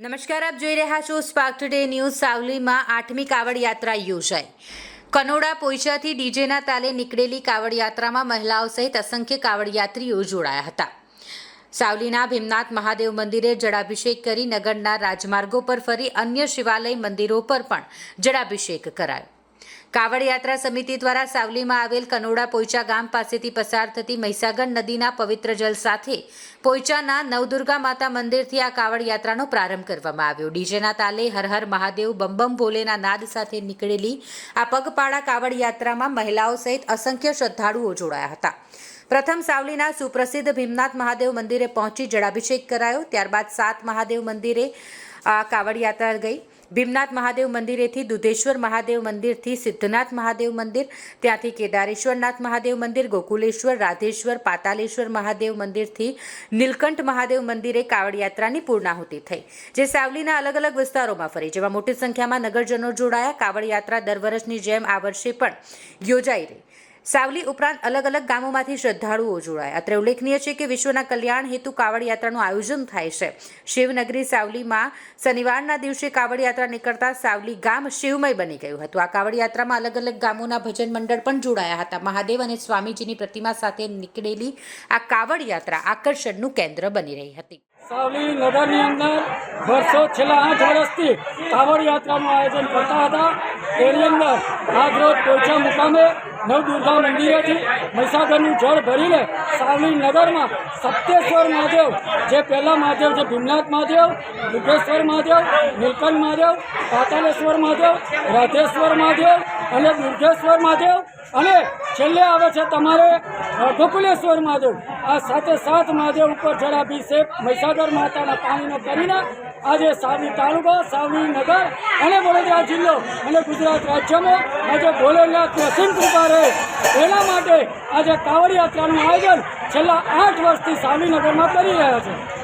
નમસ્કાર, આપ જોઈ રહ્યા છો સ્પાર્ક ટુડે ન્યૂઝ સાવલીમાં આઠમી કાવડ યાત્રા યોજાઈ. કનોડા પોઈચાથી ડીજેના તાલે નીકળેલી કાવડ યાત્રામાં મહિલાઓ સહિત અસંખ્ય કાવડ યાત્રીઓ જોડાયા હતા. સાવલીના ભીમનાથ મહાદેવ મંદિરે જળાભિષેક કરી નગરના રાજમાર્ગો પર ફરી અન્ય શિવાલય મંદિરો પર પણ જળાભિષેક કરાયો. કાવડ યાત્રા સમિતિ દ્વારા સાવલીમાં આવેલ કનોડા પોઈચા ગામ પાસેથી પસાર થતી મહીસાગર નદીના પવિત્ર જલ સાથે પોઈચાના નવદુર્ગા માતા મંદિરથી આ કાવડ યાત્રાનો પ્રારંભ કરવામાં આવ્યો. ડીજેના તાલે હર હર મહાદેવ બમ ભોલેના નાદ સાથે નીકળેલી આ પગપાળા કાવડ યાત્રામાં મહિલાઓ સહિત અસંખ્ય શ્રદ્ધાળુઓ જોડાયા હતા. પ્રથમ સાવલીના સુપ્રસિદ્ધ ભીમનાથ મહાદેવ મંદિરે પહોંચી જળાભિષેક કરાયો. ત્યારબાદ સાત મહાદેવ મંદિરે આ કાવડ યાત્રા ગઈ. ભીમનાથ મહાદેવ મંદિરેથી દુધેશ્વર મહાદેવ મંદિરથી સિદ્ધનાથ મહાદેવ મંદિર, ત્યાંથી કેદારેશ્વરનાથ મહાદેવ મંદિર, ગોકુલેશ્વર, રાધેશ્વર, પાતાલેશ્વર મહાદેવ મંદિરથી નીલકંઠ મહાદેવ મંદિરે કાવડ યાત્રાની પૂર્ણાહુતિ થઈ, જે સાવલીના અલગ અલગ વિસ્તારોમાં ફરી, જેમાં મોટી સંખ્યામાં નગરજનો જોડાયા. કાવડ યાત્રા દર વર્ષની જેમ આ વર્ષે પણ યોજાઈ રહી. સાવલી ઉપરાંત અલગ અલગ ગામોમાંથી શ્રદ્ધાળુઓ જોડાયા. અત્રે ઉલ્લેખનીય છે કે વિશ્વના કલ્યાણ હેતુ કાવડ યાત્રાનું આયોજન થાય છે. શિવનગરી સાવલીમાં શનિવારના દિવસે કાવડ યાત્રા નીકળતા સાવલી ગામ શિવમય બની ગયું હતું. આ કાવડ યાત્રામાં અલગ અલગ ગામોના ભજન મંડળ પણ જોડાયા હતા. મહાદેવ અને સ્વામીજીની પ્રતિમા સાથે નીકળેલી આ કાવડ યાત્રા આકર્ષણનું કેન્દ્ર બની રહી હતી. સાવલી નગરની અંદર વર્ષો છેલ્લા આઠ વર્ષથી કાવડ યાત્રાનું આયોજન કરતા હતા. તેની અંદર આજ રોજ પોઈચા મુકામે નવદુર્ગા મંદિરેથી મહીસાગરનું જળ ભરીને સાવલી નગરમાં સપ્તેશ્વર મહાદેવ, જે પહેલા મહાદેવ છે ભીમનાથ મહાદેવ દુર્ગેશ્વર મહાદેવ, નીલકંઠ મહાદેવ, પાતાલેશ્વર મહાદેવ, રાધેશ્વર મહાદેવ અને દુર્ગેશ્વર મહાદેવ. અને છેલ્લે આવે છે તમારે ગોકુલેશ્વર મહાદેવ, આ સાથે સાત મહાદેવ ઉપર જળાભિષેક મહીસાગર માતાના પાણીનો કરીને, આજે સાવલી તાલુકો સાવલી નગર અને વડોદરા જિલ્લો અને ગુજરાત રાજ્યમાં આજે ભોલેનાથ અસીમ કૃપા રહે. એના માટે આજે કાવડ યાત્રાનું આયોજન છેલ્લા આઠ વર્ષથી સાવલી નગરમાં કરી રહ્યા છે.